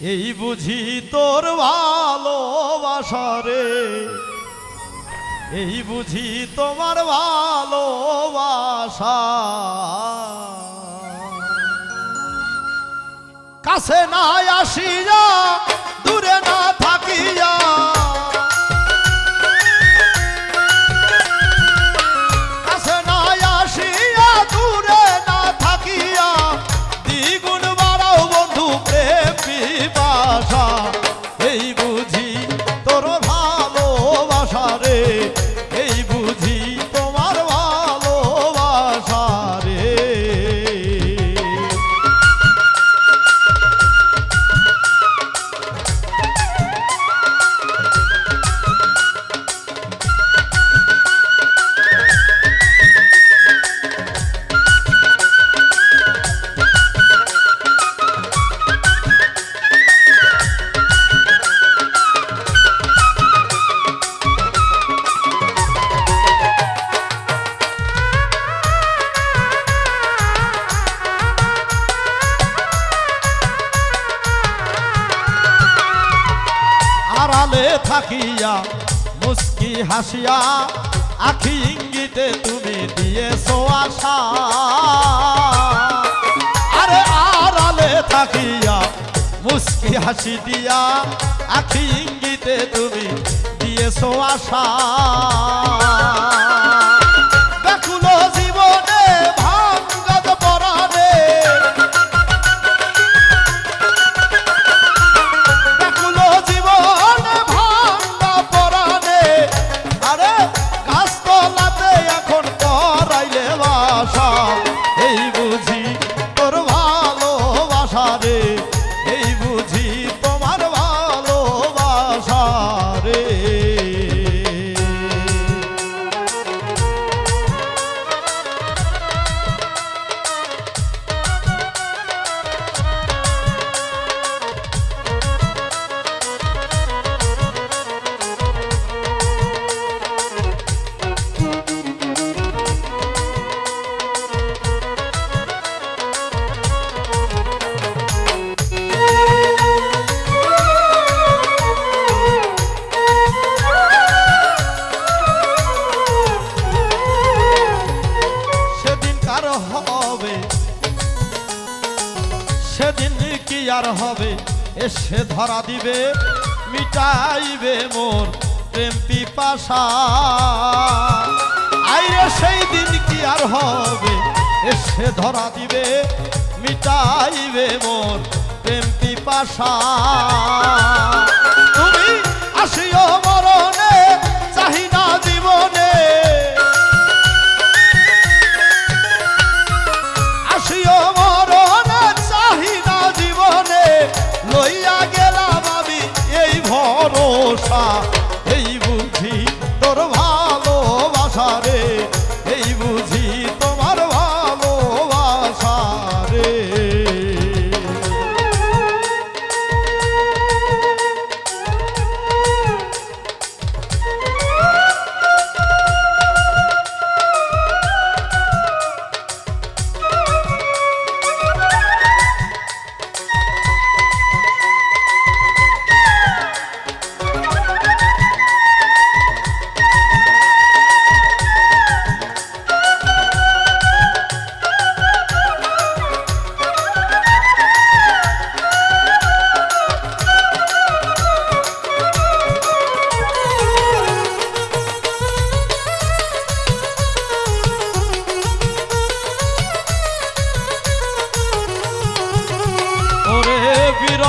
এই বুঝি তোর ভালোবাসারে এই বুঝি তোমার ভালোবাসা। কাছে না আসিয়া দূরে না আড়ালে থাকিয়া মুস্কি হাসিয়া আখি ইঙ্গিতে তুমি দিয়েছ আশা। আরে আড়ালে থাকিয়া মুস্কি হাসি দিয়া আখি ইঙ্গিতে তুমি দিয়েছ আশা। হবে। সেদিন কি আর হবে? এসে ধরা দিবে, মিটাইবে মোর প্রেম পিপাসা। আইরে, সেই দিন কি আর হবে? এসে ধরা দিবে, মিটাইবে মোর প্রেম পিপাসা।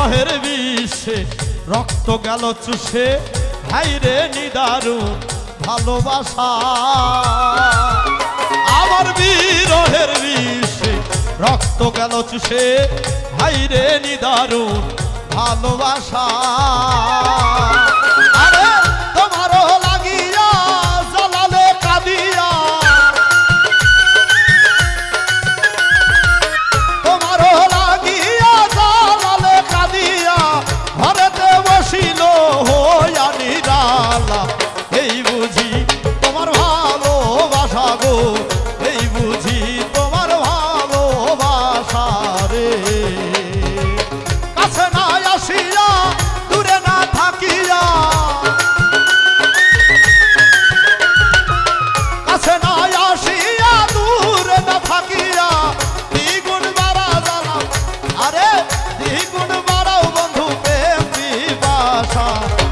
বিরহের বিষে রক্ত গেল চুষে। ভাইরে নিদারুণ ভালোবাসা। আমার বিরহের বিষে রক্ত গেল চুষে। ভাইরে নিদারুণ ভালোবাসা। Bye.